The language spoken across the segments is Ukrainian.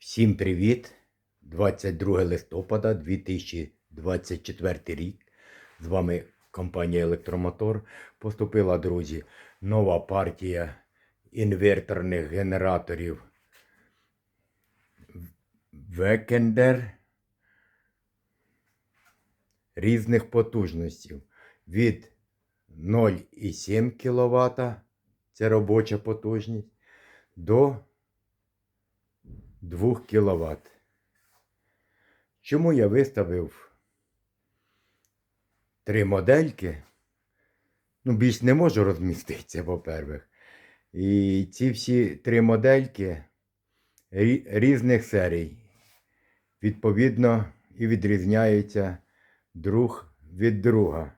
Всім привіт! 22 листопада 2024 рік. З вами компанія Електромотор. Поступила, друзі, нова партія інверторних генераторів Векендер різних потужностей від 0,7 кВт, це робоча потужність, до 2 кВт. Чому я виставив три модельки? Ну, більш не можу розміститися, по-перше. І ці всі три модельки різних серій. Відповідно, і відрізняються друг від друга.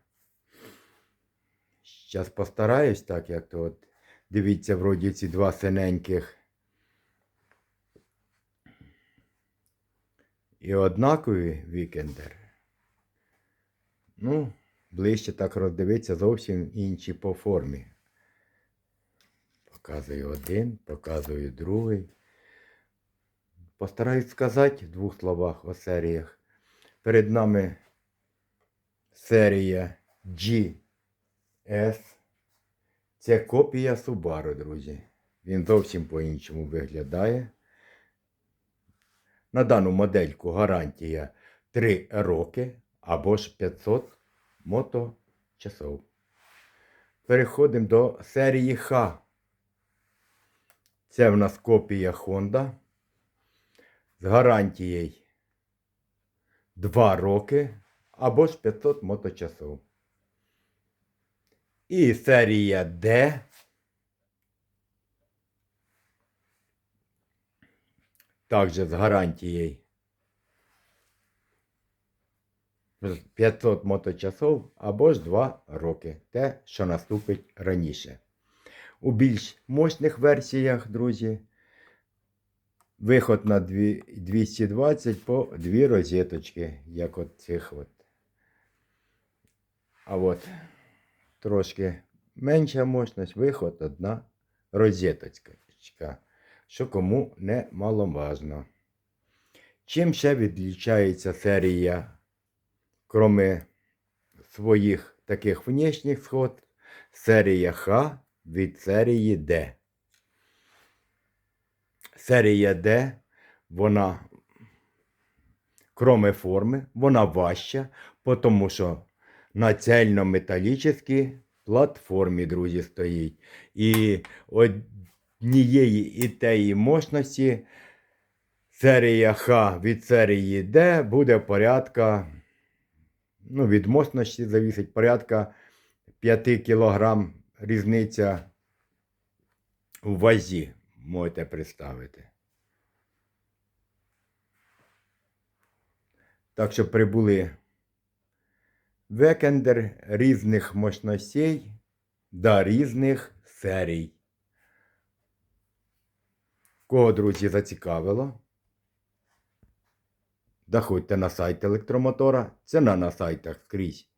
Зараз постараюсь так, як то от. Дивіться, вроді ці два синеньких. І однакові вікендер. Ну, ближче так роздивитися зовсім інші по формі. Показую один, показую другий. Постараюсь сказати в двох словах о серіях. Перед нами серія GS. Це копія Subaru, друзі. Він зовсім по-іншому виглядає. На дану модельку гарантія 3 роки або ж 500 моточасов. Переходимо до серії Х. Це в нас копія Honda з гарантією 2 роки або ж 500 моточасов. І серія D. Також з гарантією 500 моточасов або ж 2 роки. Те, що наступить раніше. У більш мощних версіях, друзі, виход на 220 по дві розеточки, як от цих от. А от трошки менша мощність, виход одна розеточка, що кому не маловажно. Чим ще відлічається серія, кроме своїх таких внешніх сход, серія Х від серії Д. Серія Д, вона, кроме форми, вона важча, тому що на цельнометалічній платформі, друзі, стоїть. І однієї і теї мощності серія Х від серії Д буде порядка, ну, від мощності завісить порядка 5 кг різниця у вазі, можете представити. Так що прибули векендер різних мощностей до різних серій. Кого, друзі, зацікавило? Заходьте на сайт електромотора. Ціна на сайтах скрізь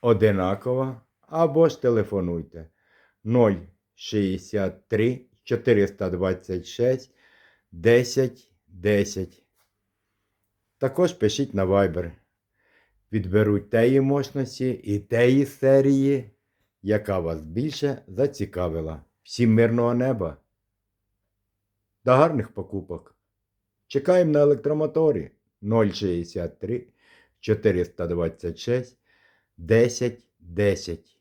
одинакова. Або ж телефонуйте 063 426 10 10. Також пишіть на Viber. Підберуть теї мощності і теї серії, яка вас більше зацікавила. Всім мирного неба. До гарних покупок. Чекаємо на електромоторі 063 426 10 10.